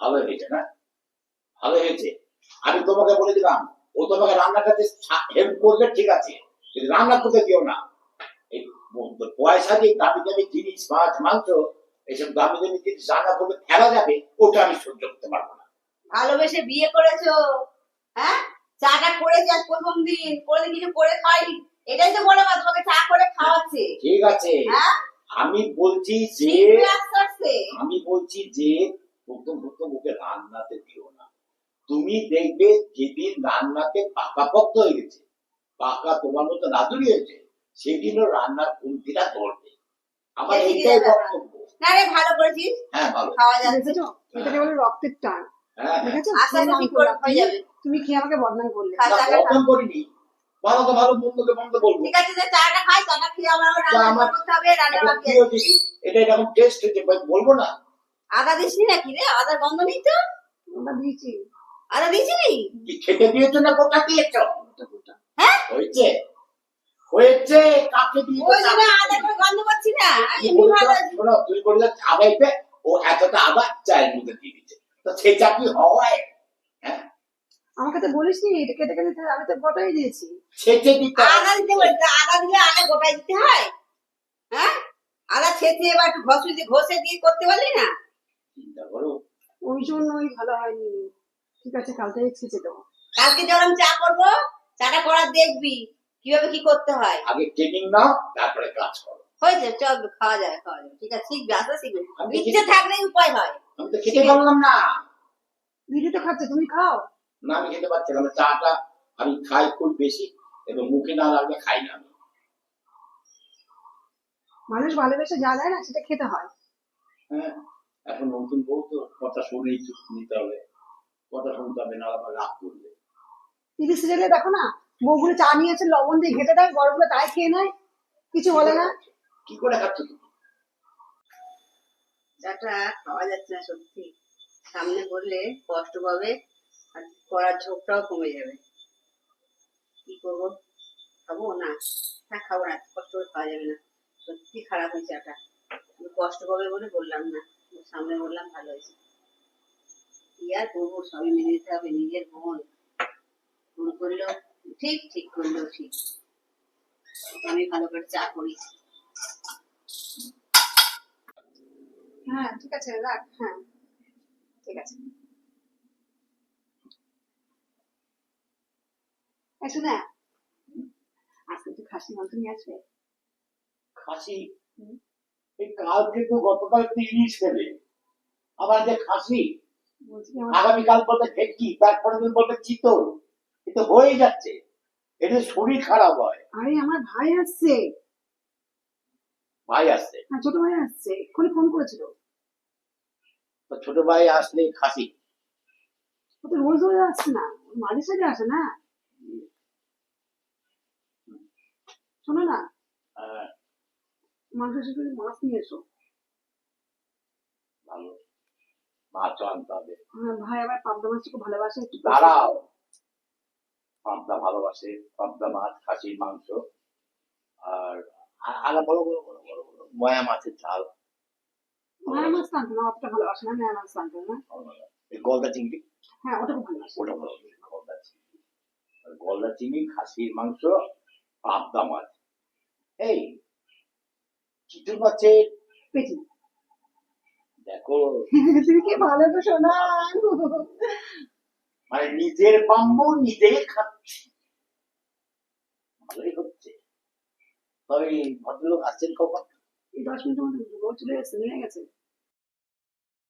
ভালো হয়েছে না? ভালো হয়েছে আমি তোমাকে বলে দিলাম ও তোমাকে রান্নাটাতে হেল্প করবে ঠিক আছে কিন্তু রান্না করতে দিও না। এই পয়সা দিয়ে দামি দামি জিনিস মাছ মাংস এইসব দামি দামি জিনিস রান্না করবে ফেলা যাবে ওটা আমি সহ্য করতে পারব না। ভালোবেসে বিয়ে করেছ? হ্যাঁ? চাটা করে যাস প্রথম দিন কোনোদিন কিছু করে খাই। এটাই তো বলে মা তোমাকে চা করে খাওয়াচ্ছে। ঠিক আছে। হ্যাঁ? আমি বলছি যে আমি বলছি যে প্রথম প্রথম ওকে রান্নাতে দিও না। তুমি দেখবে যেদিন রান্নাতে পাকাপোক্ত হয়ে গেছে পাকা তোমার মতো রাঁধুনি হয়েছে সেদিনও রান্নার কুন্তিটা ধরবে। আমার এইটাই বক্তব্য। না রে ভালো করেছিস? হ্যাঁ ভালো। খাওয়া যাচ্ছে। দেখেছ? এটাকে বলে রক্তের টান। হ্যাঁ হ্যাঁ। তুমি আমাকে বদনাম করলে। খা, না, চাটা খা। বদনাম করিনি। ভালো তো ভালো মন্দকে মন্দ বলব। ঠিক আছে যে চাটা খাই চাটা খেয়ে আমার রান্না করতে হবে রান্না এরকম টেস্ট হচ্ছে বলব না? আদা দিসনি নাকি রে? আদার গন্ধ নেই তো? আমরা দিয়েছি। আদা দিসনি কি খেতে দিয়েছ না কোথা দিয়েছ? হ্যাঁ? হয়েছে। হয়েছে কাকে দিয়েছ ওই জন্য আদা করে গন্ধ পাচ্ছি না। এমনি ভালো শোনো, তুই বললে খাবাইতে ও এতটা আবার চায়ের মধ্যে দিয়ে দিচ্ছে। তো সে চাকরি হয়? হ্যাঁ? আমাকে তো বলিস নি এটা কেটে কেটে আমি তো গোটাই দিয়েছি। ছেঁচে দিতে। আদা দিতে বলছি আদা দিলে আদা গোটাই দিতে হয়? হ্যাঁ? আদা ছেঁচে এবার একটু ঘষে দিয়ে ঘষে দিয়ে করতে পারলি না? চিন্তা করো। ওই জন্যই ভালো হয়নি। ঠিক আছে কালকে ছেঁচে দেবো। কালকে যখন চা করব চাটা করার দেখবি কীভাবে কি করতে হয়। আগে ট্রেনিং নাও তারপরে কাজ করো। হয়েছে চল খাওয়া যায় খাওয়া যায় ঠিক আছে শিখবে আস্তে শিখবে। ইচ্ছে থাকলেই উপায় হয়। আমি তো খেতে পারলাম না। দিদি তো খাচ্ছে তুমি খাও। না আমি খেতে পারছিলাম না চাটা আমি খাই খুব বেশি এবং মুখে না লাগলে খাই না আমি। মানুষ ভালোবেসে যা দেয় না সেটা খেতে হয়। হ্যাঁ। এখন নতুন বউ তো কথা শুনেই নিতে হবে। কথা শুনতে হবে না আবার রাগ করবে। টিভি সিরিয়ালে দেখো না বউগুলো চা নিয়ে এসে লবণ দিয়ে ঘেটে দেয় বড়গুলো তাই খেয়ে নেয় কিছু বলে না। কি করে খাচ্ছ তুমি? চাটা খাওয়া যাচ্ছে না সত্যি। সামনে করলে কষ্ট পাবে আর করার ঝোঁকটাও কমে যাবে। কি করব? খাব না? হ্যাঁ খাব না কষ্ট করে খাওয়া যাবে না। সত্যি খারাপ হয়েছে চাটা। কষ্ট পাবে বলে বললাম না। সামনে বললাম ভালো হয়েছে। কি আর করব? সবই মেনে নিতে হবে নিজের বোন ভুল করলেও ঠিক ঠিক করলেও ঠিক। আমি ভালো করে চা করি। হ্যাঁ ঠিক আছে রাখ। হ্যাঁ ঠিক আছে। না আজকে একটু খাসি মাংস নিয়ে আসবে? খাসি? এই কালকে তো গতকাল ইলিশ খেলে আবার যে খাসি আমার আগামীকাল বলতে ভেটকি দিন বলতে চিতল। হয়ে যাচ্ছে। এতে শরীর খারাপ হয়। আরে আমার ভাই আসছে। ভাই আসছে। হ্যাঁ ছোট ভাই আসছে। এক্ষুনি ফোন করেছিল। তো ছোট ভাই আসলে খাসি। ও তো রোজ রোজ আসছে না। মাঝে সাঝে আসে না। শোনো না। মাংস শেষ করে মাছ নিয়ে এসো। ভালো। মাছ আনতে হবে। আমার ভাই আবার পাবদা মাছ খুব ভালোবাসে একটু দাঁড়াও। পাবদা ভালোবাসে পাবদা মাছ খাসির মাংস। আর আ- আর বড় বড় বড় বড় বড় ময়া মাছের ঝাল। মায়া মাছ না অতটা ভালোবাসে না মায়া মাছ না। গলদা চিংড়ি? হ্যাঁ ওটা খুব ভালোবাসে। ওটা ভালো গলদা চিংড়ি। গলদা চিংড়ি খাসির মাংস পাবদা মাছ। এই চিতল মাছের পেটি দেখো। তুমি কি ভালো তো শোনা মানে নিজের পাম্ব নিজেই খাচ্ছি। ভালোই হচ্ছে। তবে ভদ্রলোক আসছেন কখন? এই দশ মিনিট মধ্যে চলে গেছে নিয়ে গেছে।